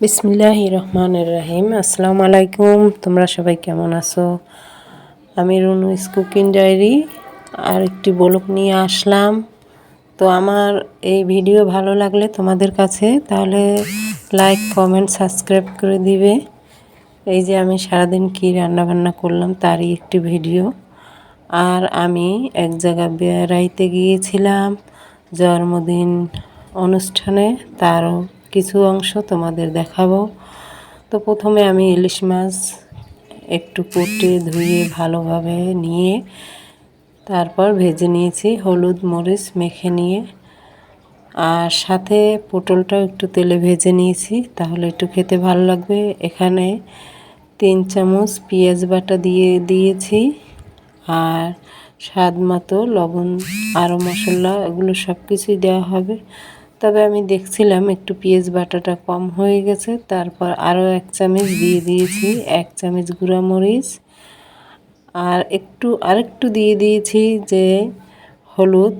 বিসমিল্লাহ রহমানের রাহিম আসসালামু আলাইকুম, তোমরা সবাই কেমন আছো? আমি রুনু কুকিং ডায়েরি আর একটি বলক নিয়ে আসলাম। তো আমার এই ভিডিও ভালো লাগলে তোমাদের কাছে, তাহলে লাইক, কমেন্ট, সাবস্ক্রাইব করে দিবে। এই যে আমি সারাদিন কী রান্নাবান্না করলাম, তারই একটি ভিডিও। আর আমি এক জায়গা বেড়াইতে গিয়েছিলাম জন্মদিন অনুষ্ঠানে, তারও কিছু অংশ তোমাদের দেখাবো। তো প্রথমে আমি ইলিশ মাছ একটু কুটে, ধুয়ে, ভালোভাবে নিয়ে তারপর ভেজে নিয়েছি। হলুদ মরিচ মেখে নিয়ে। আর সাথে পটলটাও একটু তেলে ভেজে নিয়েছি, তাহলে একটু খেতে ভালো লাগবে। এখানে তিন চামচ পেঁয়াজ বাটা দিয়ে দিয়েছি। আর স্বাদ মতো লবণ, আরও মশলা, এগুলো সব কিছুই দেওয়া হবে। তবে আমি দেখছিলাম একটু পেঁয়াজ বাটাটা কম হয়ে গেছে। তারপর আরও এক চামচ দিয়ে দিয়েছি, এক চামচ গুঁড়া মরিচ। আর একটু, আরেকটু দিয়ে দিয়েছি যে হলুদ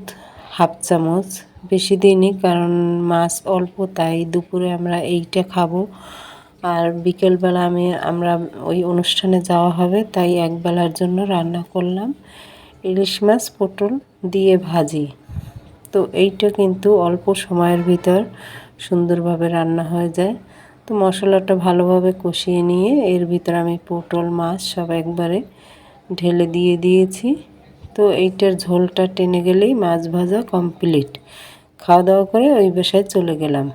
হাফ চামচ। বেশি দিইনি কারণ মাছ অল্প, তাই দুপুরে আমরা এইটা খাব। আর বিকেলবেলা আমি, আমরা ওই অনুষ্ঠানে যাওয়া হবে, তাই একবেলার জন্য রান্না করলাম। ইলিশ মাছ, পটল দিয়ে ভাজি। তো এইটা কিন্তু অল্প সময়ের ভিতর সুন্দরভাবে রান্না হয়ে যায়। তো মশলাটা ভালোভাবে কষিয়ে নিয়ে এর ভিতর আমি পটল, মাছ সব একবারে ঢেলে দিয়ে দিয়েছি। তো এইটার ঝোলটা টেনে গেলেই মাছ ভাজা কমপ্লিট। খাওয়া দাওয়া করে ওই বাসায় চলে গেলাম।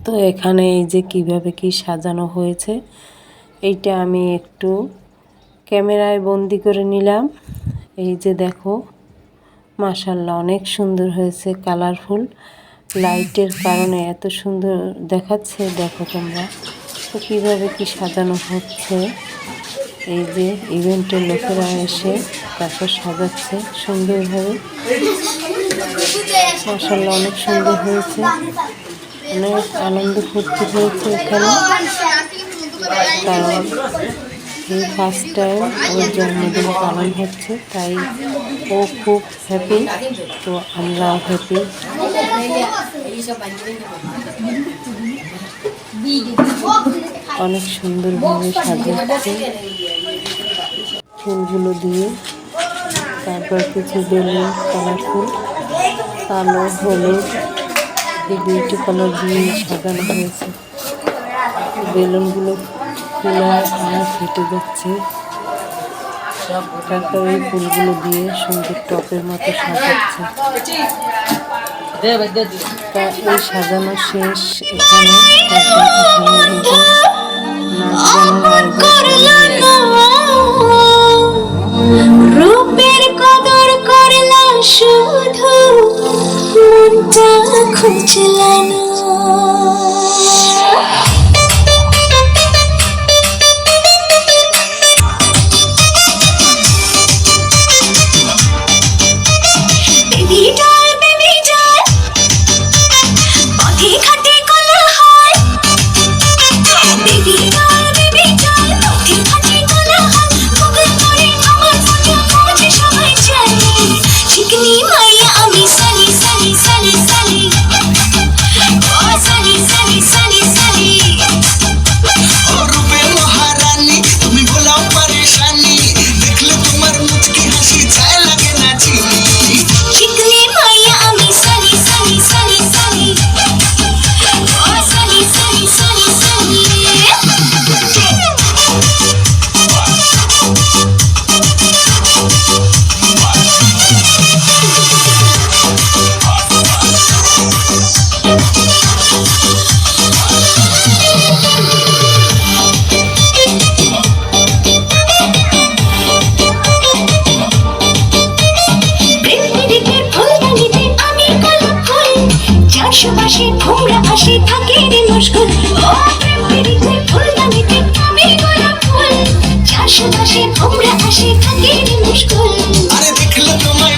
তো এখানে এই যে কীভাবে কি সাজানো হয়েছে, এইটা আমি একটু ক্যামেরায় বন্দি করে নিলাম। এই যে দেখো মাশাল্লাহ অনেক সুন্দর হয়েছে কালারফুল লাইটের কারণে এত সুন্দর দেখাচ্ছে, দেখো তোমরা। তো কীভাবে কি সাজানো হচ্ছে? এই যে ইভেন্টের লোকেরা এসে তারপর সাজাচ্ছে সুন্দরভাবে। মাসাল্লাহ অনেক সুন্দর হয়েছে। অনেক আনন্দ ফুর্তি হয়েছে এখানে। কারণ ফার্স্ট টাইম ওর জন্মদিন পালন হচ্ছে, তাই ও খুব হ্যাপি তো আমরাও হ্যাপি অনেক সুন্দরভাবে সাজাচ্ছে। ফুলগুলো দিয়ে। তারপর কিছু বেলুন কালারফুল কালো, হলুদ, এই দুইটি কালার দিয়ে সাজানো হয়েছে। বেলুনগুলো ফুলা আর ফেটে যাচ্ছে। তারপর এই ফুলগুলো দিয়ে সুন্দর টপের মতো সাজাচ্ছে। তা এই সাজানো শেষ এখানে রূপের কদর করলা শুধু মনটা আশেপাশে ভোমরা ভাসে থাকে রে মুশকুল। ও প্রেম পিড়িতে ফুলদানিতে আমি গোলাপ ফুল। আশেপাশে ভোমরা ভাসে থাকে রে মুশকুল। আরে দেখল তোমায়